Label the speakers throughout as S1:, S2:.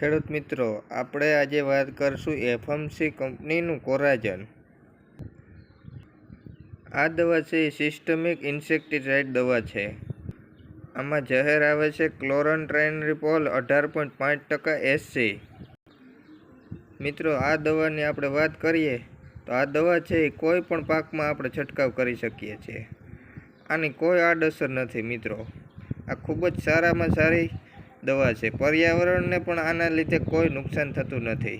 S1: ખેડૂત મિત્રો, આપણે આજે વાત કરશું એફએમસી કંપનીનું કોરાજન. આ દવા છે, એ સિસ્ટમિક ઇન્સેક્ટિસાઇડ દવા છે. આમાં જહેર આવે છે ક્લોરન ટ્રેનરીપોલ અઢાર પોઈન્ટ પાંચ ટકા એસસી મિત્રો, આ દવાની આપણે વાત કરીએ, તો આ દવા છે, એ કોઈ પણ પાકમાં આપણે છંટકાવ કરી શકીએ છીએ. આની કોઈ આડઅસર નથી મિત્રો. આ ખૂબ જ સારામાં સારી દવા છે. પર્યાવરણને પણ આના લીધે કોઈ નુકસાન થતું નથી.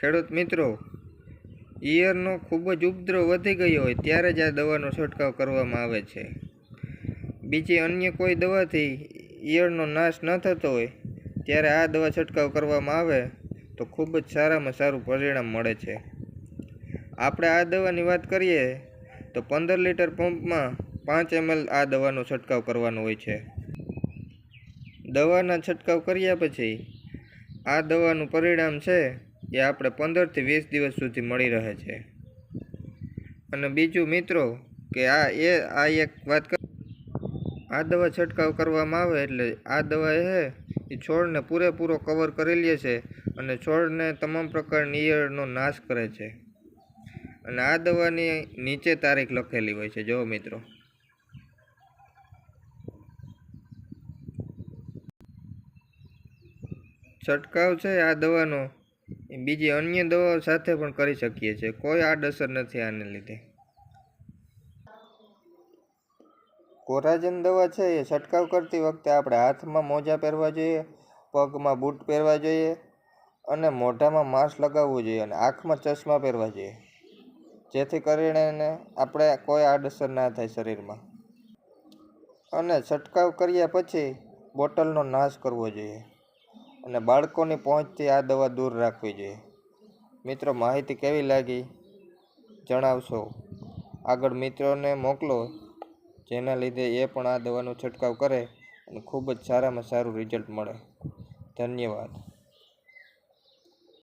S1: ખેડૂત મિત્રો, ઈયરનો ખૂબ જ ઉપદ્રવ વધી ગયો હોય ત્યારે જ આ દવાનો છંટકાવ કરવામાં આવે છે. બીજી અન્ય કોઈ દવાથી ઈયળનો નાશ ન થતો હોય ત્યારે આ દવા છંટકાવ કરવામાં આવે તો ખૂબ જ સારામાં સારું પરિણામ મળે છે. આપણે આ દવાની વાત કરીએ તો પંદર લીટર પંપમાં પાંચ એમએલ આ દવાનો છંટકાવ કરવાનો હોય છે. દવાના છંટકાવ કર્યા પછી આ દવાનું પરિણામ છે એ આપણે પંદરથી વીસ દિવસ સુધી મળી રહે છે. અને બીજું મિત્રો કે આ એ, આ એક વાત કર આ દવા છંટકાવ કરવામાં આવે એટલે આ દવા છે એ છોડને પૂરેપૂરો કવર કરી લે છે અને છોડને તમામ પ્રકારની ઈયળનો નાશ કરે છે. અને આ દવાની નીચે તારીખ લખેલી હોય છે. જો મિત્રો. છંટકાવ છે આ દવાનો? બીજી અન્ય દવાઓ સાથે પણ કરી શકીએ છીએ. કોઈ આડઅસર નથી આને લીધે. કોરાજન દવા છે એ છંટકાવ કરતી વખતે આપણે હાથમાં મોજા પહેરવા જોઈએ, પગમાં બૂટ પહેરવા જોઈએ અને મોઢામાં માસ્ક લગાવવું જોઈએ અને આંખમાં ચશ્મા પહેરવા જોઈએ. જેથી કરીને આપણે કોઈ આડઅસર ના થાય શરીરમાં. અને છંટકાવ કર્યા પછી બોટલનો નાશ કરવો જોઈએ. અને બાળકોની પહોંચથી આ દવા દૂર રાખવી જોઈએ. મિત્રો, માહિતી કેવી લાગી? જણાવશો. આગળ મિત્રોને મોકલો, જેના લીધે એ પણ આ દવાનો છંટકાવ કરે અને ખૂબ જ સારામાં સારું રિઝલ્ટ મળે. ધન્યવાદ.